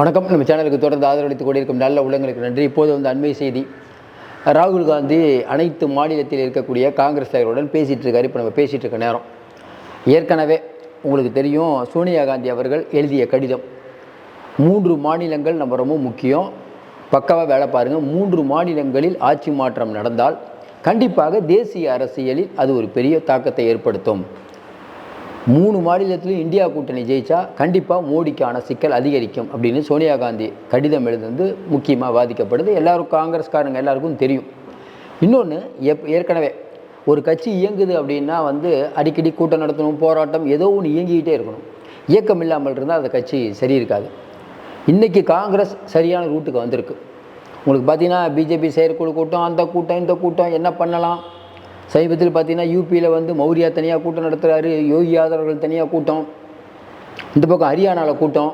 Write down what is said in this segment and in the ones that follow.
வணக்கம். நம்ம சேனலுக்கு தொடர்ந்து ஆதரவளித்துக் கொண்டிருக்கும் நல்ல உள்ளங்களுக்கு நன்றி. இப்போது வந்து அண்மை செய்தி. ராகுல் காந்தி அனைத்து மாநிலத்தில் இருக்கக்கூடிய காங்கிரஸ் தலைவருடன் பேசிகிட்டு இருக்காரு. இப்போ நம்ம பேசிகிட்டு இருக்க நேரம். ஏற்கனவே உங்களுக்கு தெரியும் சோனியா காந்தி அவர்கள் எழுதிய கடிதம். மூன்று மாநிலங்கள் நம்ம ரொம்ப முக்கியம். பக்காவாக வேலை பாருங்கள் மூன்று மாநிலங்களில் ஆட்சி மாற்றம் நடந்தால் கண்டிப்பாக தேசிய அரசியலில் அது ஒரு பெரிய தாக்கத்தை ஏற்படுத்தும். மூணு மாநிலத்திலும் இந்தியா கூட்டணி ஜெயிச்சா கண்டிப்பாக மோடிக்கான சிக்கல் அதிகரிக்கும் அப்படின்னு சோனியா காந்தி கடிதம் எழுதுந்து முக்கியமாக வாதிக்கப்படுது. எல்லாரும் காங்கிரஸ்காரங்க எல்லாருக்கும் தெரியும். இன்னொன்று எப் ஏற்கனவே ஒரு கட்சி இயங்குது அப்படின்னா வந்து அடிக்கடி கூட்டம் நடத்தணும் போராட்டம் ஏதோ ஒன்று இயங்கிக்கிட்டே இருக்கணும். இயக்கம் இல்லாமல் இருந்தால் அந்த கட்சி சரி இருக்காது இன்றைக்கி காங்கிரஸ் சரியான ரூட்டுக்கு வந்திருக்கு. உங்களுக்கு பார்த்தீங்கன்னா பிஜேபி செயற்குழு கூட்டம் அந்த கூட்டம் இந்த கூட்டம் என்ன பண்ணலாம்? சமீபத்தில் பார்த்தீங்கன்னா யூபியில் வந்து மௌரியா தனியாக கூட்டம் நடத்துகிறாரு யோகி ஆதரவர்கள் தனியாக கூட்டம். இந்த பக்கம் ஹரியானாவில் கூட்டம்.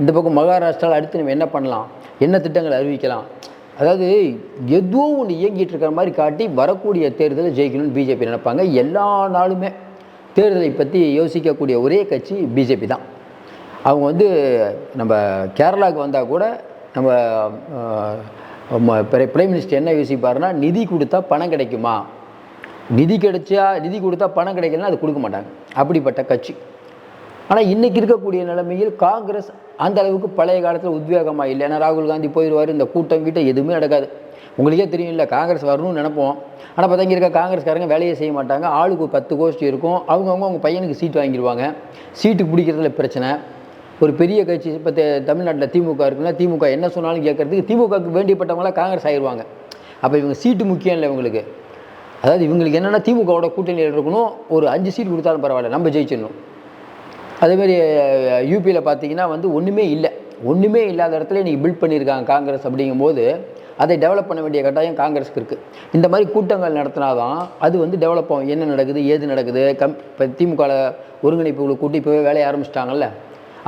இந்த பக்கம் மகாராஷ்டிராவில் அடுத்து நம்ம என்ன பண்ணலாம்? என்ன திட்டங்கள் அறிவிக்கலாம்? அதாவது எதுவும் ஒன்று இயங்கிட்டு இருக்கிற மாதிரி காட்டி வரக்கூடிய தேர்தலை ஜெயிக்கணும்னு பிஜேபி நினைப்பாங்க. எல்லா நாளுமே தேர்தலை பற்றி யோசிக்கக்கூடிய ஒரே கட்சி பிஜேபி தான். அவங்க வந்து நம்ம கேரளாவுக்கு வந்தால் கூட நம்ம பிரைம் மினிஸ்டர் என்ன யோசிப்பாருன்னா நிதி கொடுத்தா பணம் கிடைக்குமா? நிதி கிடைச்சா நிதி கொடுத்தா பணம் கிடைக்கலன்னா அது கொடுக்க மாட்டாங்க. அப்படிப்பட்ட கட்சி. ஆனால் இன்றைக்கி இருக்கக்கூடிய நிலைமையில் காங்கிரஸ் அந்த அளவுக்கு பழைய காலத்தில் உத்வேகமாக இல்லை. ஏன்னா ராகுல் காந்தி போயிடுவார் இந்த கூட்டம் கிட்ட எதுவுமே நடக்காது. உங்களுக்கே தெரியும் இல்லை காங்கிரஸ் வரணும்னு நினைப்போம். ஆனால் பார்த்தா இங்கே இருக்க காங்கிரஸ்காரங்க வேலையை செய்ய மாட்டாங்க. ஆளுக்கு பத்து கோஷ்டி இருக்கும். அவங்கவுங்க அவங்க பையனுக்கு சீட்டு வாங்கிடுவாங்க சீட்டு பிடிக்கிறதுல பிரச்சனை. ஒரு பெரிய கட்சி இப்போ தமிழ்நாட்டில் திமுக இருக்குன்னா திமுக என்ன சொன்னாலும் கேட்குறதுக்கு திமுகவுக்கு வேண்டியப்பட்டவங்களாம் காங்கிரஸ் ஆயிடுவாங்க அப்போ இவங்க சீட்டு முக்கியம் இல்லை இவங்களுக்கு. அதாவது இவங்களுக்கு என்னென்னா திமுகவோட கூட்டணியில் இருக்கணும் ஒரு அஞ்சு சீட் கொடுத்தாலும் பரவாயில்ல நம்ம ஜெயிச்சிடணும். அதேமாரி யூபியில் பார்த்தீங்கன்னா வந்து ஒன்றுமே இல்லை. ஒன்றுமே இல்லாத இடத்துல இன்றைக்கி பில்ட் பண்ணியிருக்காங்க காங்கிரஸ் அப்படிங்கும்போது அதை டெவலப் பண்ண வேண்டிய கட்டாயம் காங்கிரஸுக்கு இருக்குது இந்த மாதிரி கூட்டங்கள் நடத்தினா தான் அது வந்து டெவலப் ஆகும். என்ன நடக்குது ஏது நடக்குது கம் இப்போ திமுகவில் ஒருங்கிணைப்புகளை கூட்டி இப்போவே வேலையை ஆரம்பிச்சிட்டாங்கல்ல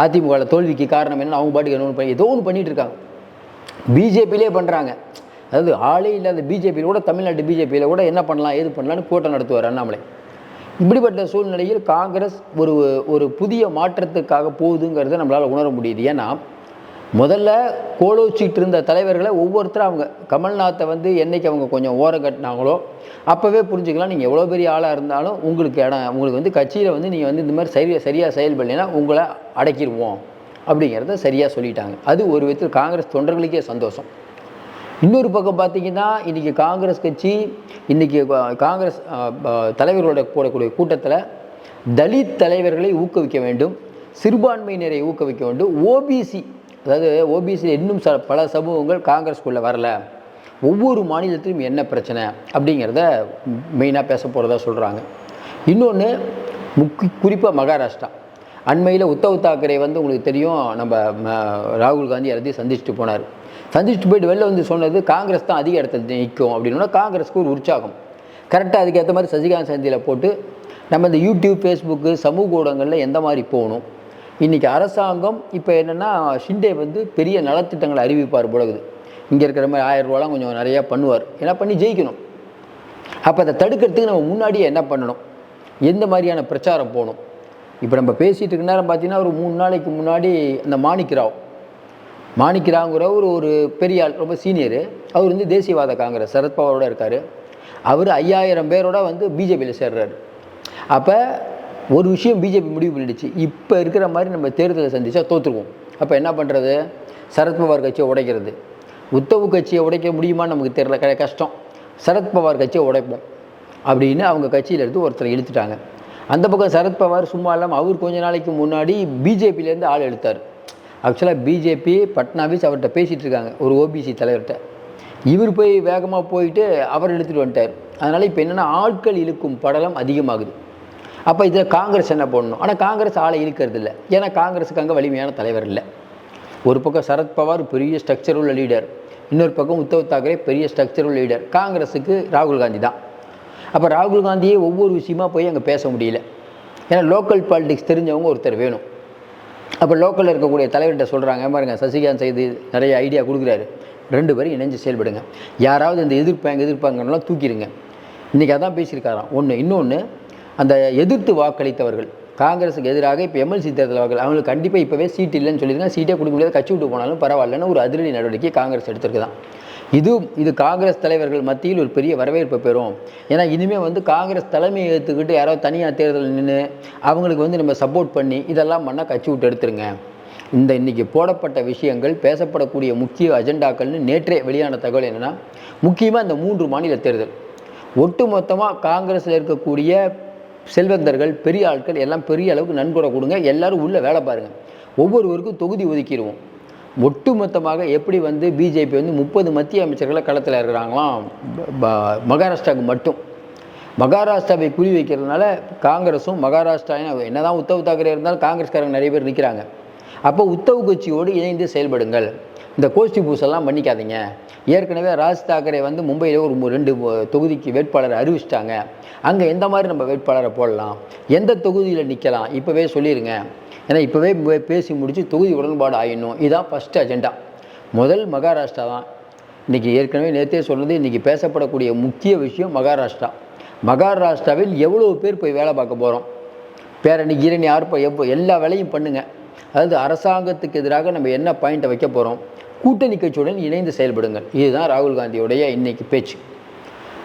அதிமுகவில் தோல்விக்கு காரணம் என்ன அவங்க பாட்டுக்கு என்ன ஒன்று பண்ணி ஏதோ ஒன்று பண்ணிகிட்டு இருக்காங்க. பிஜேபியிலே பண்ணுறாங்க அதாவது ஆளே இல்லாத பிஜேபியில் கூட தமிழ்நாட்டு பிஜேபியில் கூட என்ன பண்ணலாம் ஏது பண்ணலான்னு கூட்டம் நடத்துவார் அண்ணாமலை. இப்படிப்பட்ட சூழ்நிலையில் காங்கிரஸ் ஒரு ஒரு புதிய மாற்றத்துக்காக போகுதுங்கிறத நம்மளால் உணர முடியுது. ஏன்னா முதல்ல கோலோச்சிட்டு இருந்த தலைவர்களை ஒவ்வொருத்தரும் அவங்க கமல்நாத்தை வந்து என்றைக்கு அவங்க கொஞ்சம் ஓரம் கட்டினாங்களோ அப்போவே புரிஞ்சுக்கலாம் நீங்கள் எவ்வளோ பெரிய ஆளாக இருந்தாலும் உங்களுக்கு இடம் உங்களுக்கு வந்து கட்சியில் வந்து நீங்கள் வந்து இந்த மாதிரி சரியாக சரியாக செயல்படலைன்னா உங்களை அடக்கிடுவோம் அப்படிங்கிறத சரியாக சொல்லிட்டாங்க. அது ஒரு விதத்தில் காங்கிரஸ் தொண்டர்களுக்கே சந்தோஷம். இன்னொரு பக்கம் பார்த்தீங்கன்னா இன்றைக்கி காங்கிரஸ் கட்சி இன்றைக்கி காங்கிரஸ் தலைவர்களோட போடக்கூடிய கூட்டத்தில் தலித் தலைவர்களை ஊக்குவிக்க வேண்டும் சிறுபான்மையினரை ஊக்குவிக்க வேண்டும். ஓபிசி அதாவது ஓபிசி இன்னும் ச பல சமூகங்கள் காங்கிரஸ்குள்ளே வரல. ஒவ்வொரு மாநிலத்திலும் என்ன பிரச்சனை அப்படிங்கிறத மெயினாக பேச போகிறதா சொல்கிறாங்க இன்னொன்று முக்கி குறிப்பாக மகாராஷ்டிரா. அண்மையில் உத்தவ் தாக்கரே வந்து உங்களுக்கு தெரியும் நம்ம ராகுல் காந்தி எல்லாத்தையும் சந்திச்சுட்டு போனார். சந்திச்சுட்டு போயிட்டு வெளில வந்து சொன்னது காங்கிரஸ் தான் அதிக இடத்துல நிற்கும் அப்படின்னா காங்கிரஸ்க்கு ஒரு உற்சாகம். கரெக்டாக அதுக்கேற்ற மாதிரி சசிகாந்த் சந்தியில் போட்டு நம்ம இந்த யூடியூப் ஃபேஸ்புக்கு சமூக ஊடகங்களில் எந்த மாதிரி போகணும்? இன்றைக்கி அரசாங்கம் இப்போ என்னென்னா ஷிண்டே வந்து பெரிய நலத்திட்டங்களை அறிவிப்பார் போலகுது இங்கே இருக்கிற மாதிரி ஆயிரம் ரூபாலாம் கொஞ்சம் நிறையா பண்ணுவார். ஏன்னா பண்ணி ஜெயிக்கணும். அப்போ அதை தடுக்கிறதுக்கு நம்ம முன்னாடியே என்ன பண்ணணும்? எந்த மாதிரியான பிரச்சாரம் போகணும்? இப்போ நம்ம பேசிகிட்டு இருக்க நேரம் பார்த்தீங்கன்னா ஒரு மூணு நாளைக்கு முன்னாடி அந்த மாணிக்ராவ் மாணிக்ராங்கிறவர் ஒரு பெரிய ஆள் ரொம்ப சீனியரு. அவர் வந்து தேசியவாத காங்கிரஸ் சரத்பவாரோட இருக்கார். அவர் ஐயாயிரம் பேரோட வந்து பிஜேபியில் சேர்றாரு. அப்போ ஒரு விஷயம் பிஜேபி முடிவு பண்ணிடுச்சு. இப்போ இருக்கிற மாதிரி நம்ம தேர்தலை சந்திச்சா தோற்றுருவோம் அப்போ என்ன பண்ணுறது சரத்பவார் கட்சியை உடைக்கிறது. உத்தவு கட்சியை உடைக்க முடியுமான்னு நமக்கு தெரியல. க கஷ்டம். சரத்பவார் கட்சியை உடைப்போம் அப்படின்னு அவங்க கட்சியில் இருந்து ஒருத்தரை இழுத்துட்டாங்க. அந்த பக்கம் சரத்பவார் சும்மா இல்லாமல் அவர் கொஞ்ச நாளைக்கு முன்னாடி பிஜேபியிலேருந்து ஆள் எடுத்தார். ஆக்சுவலாக பிஜேபி பட்னாவிஸ் அவர்கிட்ட பேசிகிட்டு இருக்காங்க ஒரு ஓபிசி தலைவர்கிட்ட. இவர் போய் வேகமாக போயிட்டு அவர் எடுத்துகிட்டு வந்துட்டார். அதனால் இப்போ என்னென்னா ஆட்கள் இழுக்கும் படலம் அதிகமாகுது. அப்போ இதில் காங்கிரஸ் என்ன பண்ணணும் ஆனால் காங்கிரஸ் ஆளை இழுக்கிறது இல்லை. ஏன்னா காங்கிரஸுக்கு அங்கே வலிமையான தலைவர் இல்லை. ஒரு பக்கம் சரத்பவார் பெரிய ஸ்ட்ரக்சர் உள்ள லீடர் இன்னொரு பக்கம் உத்தவ் தாக்கரே பெரிய ஸ்ட்ரக்சர் உள்ள லீடர் காங்கிரஸுக்கு ராகுல் காந்தி தான். அப்போ ராகுல் காந்தியே ஒவ்வொரு விஷயமா போய் அங்கே பேச முடியல. ஏன்னா லோக்கல் பாலிடிக்ஸ் தெரிஞ்சவங்க ஒருத்தர் வேணும். அப்போ லோக்கலில் இருக்கக்கூடிய தலைவர்கிட்ட சொல்கிறாங்க பாருங்கள் சசிகாந்த் செய்து நிறைய ஐடியா கொடுக்குறாரு. ரெண்டு பேரும் இணைஞ்சு செயல்படுங்க. யாராவது இந்த எதிர்ப்பாங்க எதிர்ப்பாங்கலாம் தூக்கிடுங்க. இன்றைக்கி அதான் பேசியிருக்காராம். ஒன்று இன்னொன்று அந்த எதிர்த்து வாக்களித்தவர்கள். காங்கிரஸுக்கு எதிராக இப்போ எம்எல்சி தேர்தல் வாக்கள் அவங்களுக்கு கண்டிப்பாக இப்போவே சீட் இல்லைன்னு சொல்லியிருக்காங்க. சீட்டே கொடுக்க முடியாது. கட்சி விட்டு போனாலும் பரவாயில்லன்னு ஒரு அதிரடி நடவடிக்கை காங்கிரஸ் எடுத்திருக்குதான். இது இது காங்கிரஸ் தலைவர்கள் மத்தியில் ஒரு பெரிய வரவேற்பை பெறும். ஏன்னா இனிமேல் வந்து காங்கிரஸ் தலைமையை ஏற்றுக்கிட்டு யாரோ தனியாக தேர்தல் நின்று அவங்களுக்கு வந்து நம்ம சப்போர்ட் பண்ணி இதெல்லாம் பண்ணால் கட்சி விட்டு எடுத்துருங்க. இந்த இன்னைக்கு போடப்பட்ட விஷயங்கள் பேசப்படக்கூடிய முக்கிய அஜெண்டாக்கள்னு நேற்றே வெளியான தகவல் என்னென்னா முக்கியமாக இந்த மூன்று மாநில தேர்தல். ஒட்டுமொத்தமாக காங்கிரஸில் இருக்கக்கூடிய செல்வந்தர்கள் பெரிய ஆட்கள் எல்லாம் பெரிய அளவுக்கு நன்கொடை கொடுங்க. எல்லாரும் உள்ளே வேலை பாருங்கள் ஒவ்வொருவருக்கும் தொகுதி ஒதுக்கிடுவோம். ஒட்டுமொத்தமாக எப்படி வந்து பிஜேபி வந்து முப்பது மத்திய அமைச்சர்களை களத்தில் இருக்கிறாங்களாம்? ப- மகாராஷ்டிராவுக்கு மட்டும். மகாராஷ்டிராவை குறி வைக்கிறதுனால காங்கிரஸும் மகாராஷ்டிரா என்னதான் உத்தவ் தாக்கரே இருந்தாலும் காங்கிரஸ்காரங்க நிறைய பேர் நிற்கிறாங்க அப்போ உத்தவ் கட்சியோடு இணைந்து செயல்படுங்கள். இந்த கோஷ்டி பூசெல்லாம் பண்ணிக்காதீங்க. ஏற்கனவே ராஜ் தாக்கரே வந்து மும்பையில் ஒரு ரெண்டு தொகுதிக்கு வேட்பாளரை அறிவிச்சிட்டாங்க. அங்கே எந்த மாதிரி நம்ம வேட்பாளரை போடலாம்? எந்த தொகுதியில் நிற்கலாம் இப்போவே சொல்லிடுங்க ஏன்னா இப்போவே பேசி முடித்து தொகுதி உடன்பாடு ஆயிடணும். இதுதான் ஃபஸ்ட் அஜெண்டா முதல் மகாராஷ்டிரா தான். இன்றைக்கி ஏற்கனவே நேற்றே சொன்னது இன்றைக்கி பேசப்படக்கூடிய முக்கிய விஷயம் மகாராஷ்டிரா. மகாராஷ்டிராவில் எவ்வளோ பேர் போய் வேலை பார்க்க போகிறோம் பேரணி கீரணி யார் எப்போ எல்லா வேலையும் பண்ணுங்கள் அதாவது அரசாங்கத்துக்கு எதிராக நம்ம என்ன பாயிண்ட்டை வைக்க போகிறோம் கூட்டணி கட்சியுடன் இணைந்து செயல்படுங்கள். இதுதான் ராகுல் காந்தியுடைய இன்னைக்கு பேச்சு.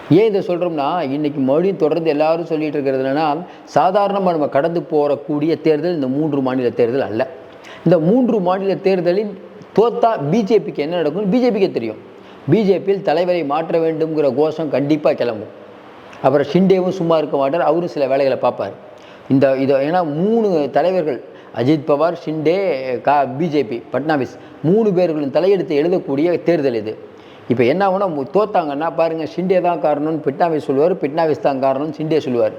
ஏன் இதை சொல்கிறோம்னா இன்னைக்கு மறுபடியும் தொடர்ந்து எல்லாரும் சொல்லிட்டு இருக்கிறது சாதாரணமாக நம்ம கடந்து போகக்கூடிய தேர்தல் இந்த மூன்று மாநில தேர்தல் அல்ல. இந்த மூன்று மாநில தேர்தலில் தோத்தா பிஜேபிக்கு என்ன நடக்கும்னு பிஜேபிக்கே தெரியும். பிஜேபியில் தலைவரை மாற்ற வேண்டும்ங்கிற கோஷம் கண்டிப்பாக கிளம்பும். அப்புறம் ஷிண்டேவும் சும்மா இருக்க மாட்டார். அவரும் சில வேலைகளை பார்ப்பார். இந்த இதை ஏன்னா மூணு தலைவர்கள் அஜித் பவார் ஷிண்டே கா பிஜேபி பட்னாவிஸ் மூணு பேர்களின் தலையெடுத்து எழுதக்கூடிய தேர்தல் இது. இப்போ என்ன ஆகுனா தோத்தாங்கன்னா பாருங்கள் ஷிண்டே தான் காரணம்னு பிட்னாவிஸ் சொல்லுவார் பிட்னாவிஸ் தான் காரணம்னு ஷிண்டே சொல்லுவார்.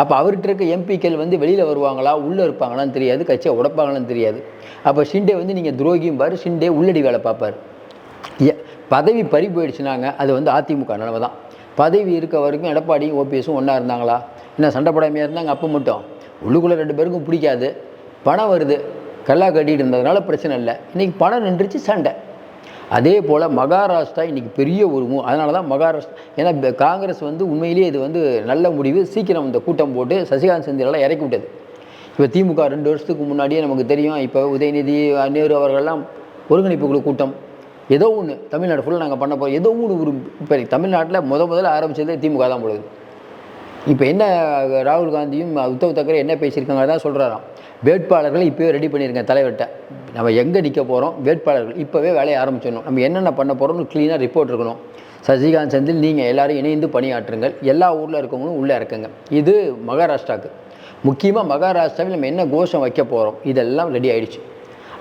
அப்போ அவர்கிட்ட இருக்க எம்பிக்கள் வந்து வெளியில் வருவாங்களா உள்ளே இருப்பாங்களான்னு தெரியாது கட்சியை உடப்பாங்களான்னு தெரியாது. அப்போ ஷிண்டே வந்து நீங்கள் துரோகியும் பாரு ஷிண்டே உள்ளடி வேலை பார்ப்பார். பதவி பறி போயிடுச்சுனாங்க அது வந்து அதிமுக நிலமை தான். பதவி இருக்க வரைக்கும் எடப்பாடியும் ஓபிஎஸும் ஒன்றா இருந்தாங்களா? என்ன சண்டை படாமையாக இருந்தாங்க அப்போ மட்டும். உள்ளுக்குள்ளே ரெண்டு பேருக்கும் பிடிக்காது. பணம் வருது. கல்லா கட்டிட்டு இருந்ததுனால பிரச்சனை இல்லை. இன்றைக்கி பணம் நின்றுச்சு சண்டை. அதே போல் மகாராஷ்டிரா இன்றைக்கி பெரிய ஒரு மூ அதனால தான் மகாராஷ்டிரா ஏன்னா காங்கிரஸ் வந்து உண்மையிலேயே இது வந்து நல்ல முடிவு. சீக்கிரம் இந்த கூட்டம் போட்டு சசிகாந்த் செந்திலெல்லாம் இறக்கி விட்டது. இப்போ திமுக ரெண்டு வருஷத்துக்கு முன்னாடியே நமக்கு தெரியும் இப்போ உதயநிதி நேரு அவர்கள்லாம் ஒருங்கிணைப்பு குழு கூட்டம். ஏதோ ஒன்று தமிழ்நாடு ஃபுல்லாக நாங்கள் பண்ண போகிறோம் ஏதோ ஒன்று ஒரு இப்போ தமிழ்நாட்டில் முத முதல்ல ஆரம்பித்ததே திமுக தான் பொழுது இப்போ என்ன ராகுல் காந்தியும் உத்தவ் தக்கரே என்ன பேசியிருக்காங்க தான் சொல்கிறாராம் வேட்பாளர்களை இப்போவே ரெடி பண்ணியிருக்கேன் தலைவர்கிட்ட. நம்ம எங்கே நிற்க போகிறோம் வேட்பாளர்கள் இப்போவே வேலையை ஆரம்பிச்சிடணும். நம்ம என்னென்ன பண்ண போகிறோம்னு க்ளீனாக ரிப்போர்ட் இருக்கணும். சசிகாந்த் செந்தில் நீங்கள் எல்லோரும் இணைந்து பணியாற்றுங்கள். எல்லா ஊரில் இருக்கவங்களும் உள்ளே இருக்குங்க இது மகாராஷ்டிராவுக்கு முக்கியமாக மகாராஷ்டிராவில் நம்ம என்ன கோஷம் வைக்க போகிறோம் இதெல்லாம் ரெடி ஆகிடுச்சு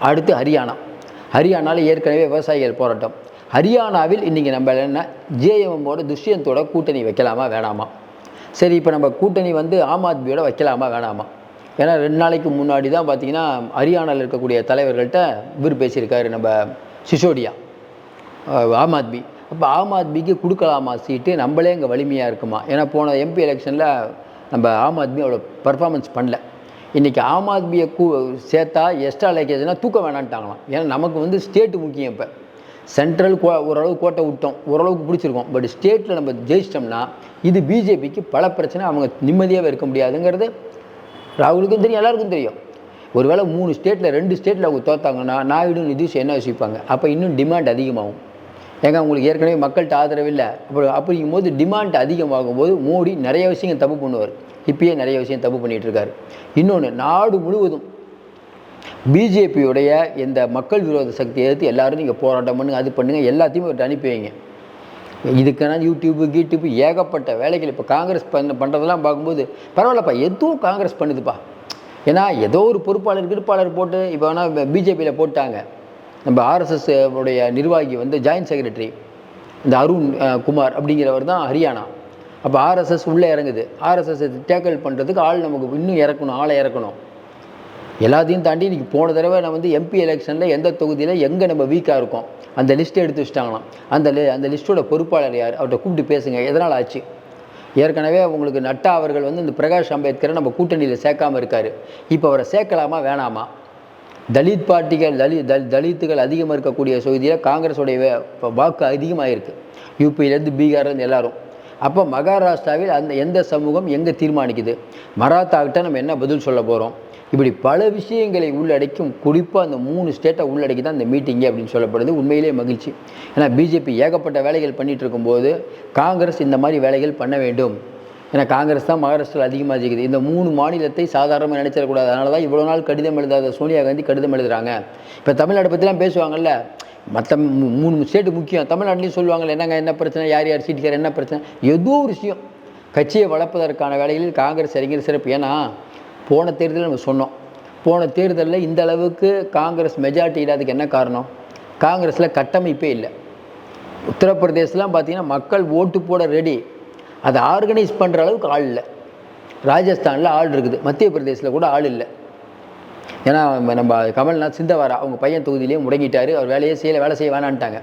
அடுத்து ஹரியானா. ஹரியானாவில் ஏற்கனவே விவசாயிகள் போராட்டம். ஹரியானாவில் இன்றைக்கி நம்ம என்ன ஜேஎம்மோட துஷ்யந்தோட கூட்டணி வைக்கலாமா? வேணாமா? சரி இப்போ நம்ம கூட்டணி வந்து ஆம் ஆத்மியோட வைக்கலாமா வேணாமா? ஏன்னா ரெண்டு நாளைக்கு முன்னாடி தான் பார்த்தீங்கன்னா ஹரியானாவில் இருக்கக்கூடிய தலைவர்கள்ட்ட இவர் பேசியிருக்காரு நம்ம சிசோடியா. ஆம் ஆத்மி. அப்போ ஆம் ஆத்மிக்கு கொடுக்கலாமா சீட்டு? நம்மளே இங்கே வலிமையாக இருக்குமா? ஏன்னா போன எம்பி எலெக்ஷனில் நம்ம ஆம் ஆத்மி அவ்வளோ பர்ஃபார்மன்ஸ் பண்ணல. இன்றைக்கி ஆம் ஆத்மியை கூ சேர்த்தா எக்ஸ்ட்ரா லேக்கேஜ்னால் தூக்க வேணான்ட்டாங்களாம். ஏன்னா நமக்கு வந்து ஸ்டேட்டு முக்கியம் இப்போ. சென்ட்ரல் கோ ஓரளவு கோட்டை விட்டோம் ஓரளவுக்கு பிடிச்சிருக்கோம். பட் ஸ்டேட்டில் நம்ம ஜெயிச்சிட்டோம்னா இது பிஜேபிக்கு பல பிரச்சனை அவங்க நிம்மதியாகவே இருக்க முடியாதுங்கிறது ராகுலுக்கும் தெரியும் எல்லாருக்கும் தெரியும். ஒருவேளை மூணு ஸ்டேட்டில் ரெண்டு ஸ்டேட்டில் அவங்க தோத்தாங்கன்னா நாயுடு நிதிஷ் என்ன யோசிப்பாங்க? அப்போ இன்னும் டிமாண்ட் அதிகமாகும். ஏங்க உங்களுக்கு ஏற்கனவே மக்கள்கிட்ட ஆதரவு இல்லை. அப்படி அப்படிங்கும் போது டிமாண்ட் அதிகமாகும் போது மோடி நிறைய விஷயங்கள் தப்பு பண்ணுவார். இப்பயே நிறைய விஷயம் தப்பு பண்ணிகிட்ருக்காரு இன்னொன்று நாடு முழுவதும் பிஜேபியுடைய இந்த மக்கள் விரோத சக்தியை எதிர்த்து எல்லோரும் நீங்கள் போராட்டம் பண்ணுங்க அது பண்ணுங்கள் எல்லாத்தையும் ஒரு அனுப்பி வைங்க. இதுக்கான யூடியூப்பு கீடியூப்பு ஏகப்பட்ட வேலைகள் இப்போ காங்கிரஸ் பண்ண பண்ணுறதெல்லாம் பார்க்கும்போது பரவாயில்லப்பா எதுவும் காங்கிரஸ் பண்ணுதுப்பா. ஏன்னா ஏதோ ஒரு பொறுப்பாளர் கிருப்பாளர் போட்டு இப்போ வேணால் பிஜேபியில் போட்டாங்க. நம்ம ஆர்எஸ்எஸ் உடைய நிர்வாகி வந்து ஜாயின்ட் செக்ரட்டரி இந்த அருண் குமார் அப்படிங்கிறவர் தான் ஹரியானா. அப்போ ஆர்எஸ்எஸ் உள்ளே இறங்குது. ஆர்எஸ்எஸ் டேக்கிள் பண்ணுறதுக்கு ஆள் நமக்கு இன்னும் இறக்கணும் ஆளை இறக்கணும். எல்லாத்தையும் தாண்டி இன்றைக்கி போன தடவை நான் வந்து எம்பி எலெக்ஷனில் எந்த தொகுதியில் எங்கே நம்ம வீக்காக இருக்கோம்? அந்த லிஸ்ட்டை எடுத்து வச்சிட்டாங்களாம். அந்த லி அந்த லிஸ்ட்டோட பொறுப்பாளர் யார்? அவர்கிட்ட கூப்பிட்டு பேசுங்க. எதனால் ஆச்சு? ஏற்கனவே உங்களுக்கு நட்டா அவர்கள் வந்து இந்த பிரகாஷ் அம்பேத்கரை நம்ம கூட்டணியில் சேர்க்காம இருக்கார். இப்போ அவரை சேர்க்கலாமா வேணாமா? தலித் பார்ட்டிகள் தலி தல் தலித்துகள் அதிகமாக இருக்கக்கூடிய தொகுதியில் காங்கிரஸோடைய வாக்கு அதிகமாக இருக்குது யூபியிலேருந்து பீகார்லேருந்து எல்லாரும். அப்போ மகாராஷ்டிராவில் அந்த எந்த சமூகம் எங்கே தீர்மானிக்குது? மராத்தாக்கிட்ட நம்ம என்ன பதில் சொல்ல போகிறோம் இப்படி பல விஷயங்களை உள்ளடக்கும் குறிப்பாக அந்த மூணு ஸ்டேட்டை உள்ளடக்கி தான் இந்த மீட்டிங்கே அப்படின்னு சொல்லப்படுது. உண்மையிலே மகிழ்ச்சி. ஏன்னா பிஜேபி ஏகப்பட்ட வேலைகள் பண்ணிகிட்டு இருக்கும்போது காங்கிரஸ் இந்த மாதிரி வேலைகள் பண்ண வேண்டும். ஏன்னா காங்கிரஸ் தான் மகாராஷ்டிராவில் அதிகமாக ஜெயிக்குது. இந்த மூணு மாநிலத்தை சாதாரணமாக நினைச்சிடக்கூடாது அதனால தான் இவ்வளோ நாள் கடிதம் எழுதாத சோனியா காந்தி கடிதம் எழுதுகிறாங்க இப்போ தமிழ்நாடு பற்றிலாம் பேசுவாங்கல்ல மற்ற மூணு ஸ்டேட்டு முக்கியம். தமிழ்நாட்டிலையும் சொல்லுவாங்கல்ல என்னங்க என்ன பிரச்சனை? யார் யார் சீட்டுக்கார் என்ன பிரச்சனை? ஏதோ ஒரு விஷயம். கட்சியை வளர்ப்பதற்கான வேலைகளில் காங்கிரஸ் அறிஞர் சிறப்பு. ஏன்னா போன தேர்தலில் நம்ம சொன்னோம். போன தேர்தலில் இந்த அளவுக்கு காங்கிரஸ் மெஜாரிட்டி இல்லாததுக்கு என்ன காரணம்? காங்கிரஸில் கட்டமைப்பே இல்லை. உத்தரப்பிரதேசலாம் பார்த்தீங்கன்னா மக்கள் ஓட்டு போட ரெடி அதை ஆர்கனைஸ் பண்ணுற அளவுக்கு ஆள் இல்லை. ராஜஸ்தானில் ஆள் இருக்குது. மத்திய பிரதேசில் கூட ஆள் இல்லை. ஏன்னா நம்ம கமல்நாத் சிந்தவாரா அவங்க பையன் தொகுதியிலேயே முடங்கிட்டார். அவர் வேலையே செய்யலை வேலை செய்ய வேணான்ட்டாங்க.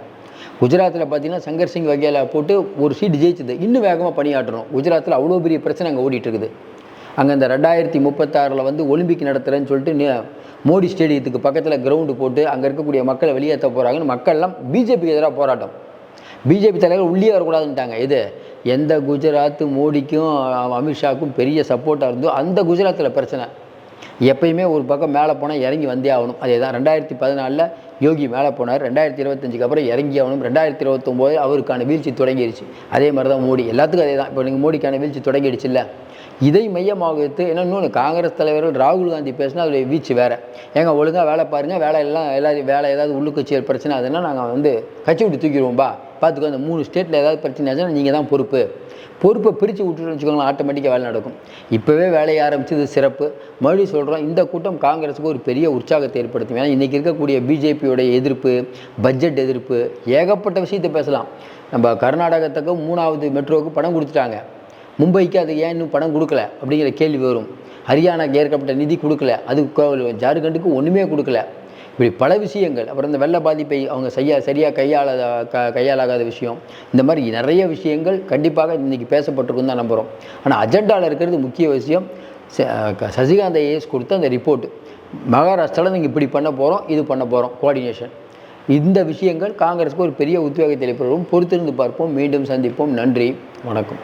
குஜராத்தில் பார்த்தீங்கன்னா சங்கர் சிங் வகையில் போட்டு ஒரு சீட் ஜெயிச்சது. இன்னும் வேகமாக பணியாற்றணும். குஜராத்தில் அவ்வளோ பெரிய பிரச்சனை அங்கே ஓடிட்டு இருக்குது. அங்கே இந்த ரெண்டாயிரத்தி முப்பத்தாறில் வந்து ஒலிம்பிக் நடத்துகிறேன்னு சொல்லிட்டு மோடி ஸ்டேடியத்துக்கு பக்கத்தில் கிரவுண்டு போட்டு அங்கே இருக்கக்கூடிய மக்களை வெளியேற்ற போகிறாங்கன்னு மக்கள்லாம் பிஜேபிக்கு எதிராக போராட்டம். பிஜேபி தலைவர் உள்ளே வரக்கூடாதுன்ட்டாங்க. இது எந்த குஜராத் மோடிக்கும் அமித்ஷாவுக்கும் பெரிய சப்போர்ட்டாக இருந்தோ அந்த குஜராத்தில் பிரச்சனை. எப்பயுமே ஒரு பக்கம் மேலே போனால் இறங்கி வந்தே ஆகணும். அதே தான் ரெண்டாயிரத்தி பதினாலில் யோகி மேலே போனார். ரெண்டாயிரத்தி இருபத்தஞ்சுக்கு அப்புறம் இறங்கி ஆகணும். ரெண்டாயிரத்தி இருபத்தொம்போது அவருக்கான வீழ்ச்சி தொடங்கிடுச்சு அதே மாதிரி தான் மோடி. எல்லாத்துக்கும் அதே தான் இப்போ நீங்கள் மோடிக்கான வீழ்ச்சி தொடங்கிடுச்சுல்ல. இதை மையமாக வைத்து என்ன இன்னொன்று காங்கிரஸ் தலைவர்கள் ராகுல் காந்தி பேசினா அதோடைய வீச்சு வேறு. ஏங்க ஒழுங்காக வேலை பாருங்கள் வேலை எல்லாம் எல்லாரும் வேலை ஏதாவது உள்ளுக்கட்சி பிரச்சனை அதுனா நாங்கள் வந்து கட்சி விட்டு தூக்கிடுவோம்பா. பார்த்துக்கோ அந்த மூணு ஸ்டேட்டில் ஏதாவது பிரச்சனை ஆச்சுன்னா நீங்கள் தான் பொறுப்பு. பொறுப்பை பிரித்து விட்டுட்டு வச்சுக்கோங்களேன் ஆட்டோமேட்டிக்காக வேலை நடக்கும். இப்போவே வேலையை ஆரம்பிச்சது சிறப்பு. மறுபடியும் சொல்கிறோம் இந்த கூட்டம் காங்கிரஸுக்கு ஒரு பெரிய உற்சாகத்தை ஏற்படுத்தும். ஏன்னா இன்றைக்கி இருக்கக்கூடிய பிஜேபியோடைய எதிர்ப்பு பட்ஜெட் எதிர்ப்பு ஏகப்பட்ட விஷயத்தை பேசலாம். நம்ம கர்நாடகத்துக்கு மூணாவது மெட்ரோவுக்கு பணம் கொடுத்துட்டாங்க. மும்பைக்கு அது ஏன் இன்னும் பணம் கொடுக்கல அப்படிங்கிற கேள்வி வரும். ஹரியானாக்கு ஏற்கப்பட்ட நிதி கொடுக்கல. அது ஜார்க்கண்டுக்கு ஒன்றுமே கொடுக்கல. இப்படி பல விஷயங்கள் அப்புறம் இந்த வெள்ள பாதிப்பை அவங்க செய்ய சரியாக கையாளாத க கையாளாகாத விஷயம். இந்த மாதிரி நிறைய விஷயங்கள் கண்டிப்பாக இன்றைக்கி பேசப்பட்டிருக்கும் தான் நம்புகிறோம் ஆனால் அஜெண்டாவில் இருக்கிறது முக்கிய விஷயம் ச- க- சசிகாந்த் ஐஏஎஸ் கொடுத்த அந்த ரிப்போர்ட். மகாராஷ்டிராவில் நீங்கள் இப்படி பண்ண போகிறோம் இது பண்ண போகிறோம் கோஆர்டினேஷன் இந்த விஷயங்கள் காங்கிரஸுக்கு ஒரு பெரிய உத்வேகத்தை ஏற்படும் பொறுத்திருந்து பார்ப்போம். மீண்டும் சந்திப்போம். நன்றி. வணக்கம்.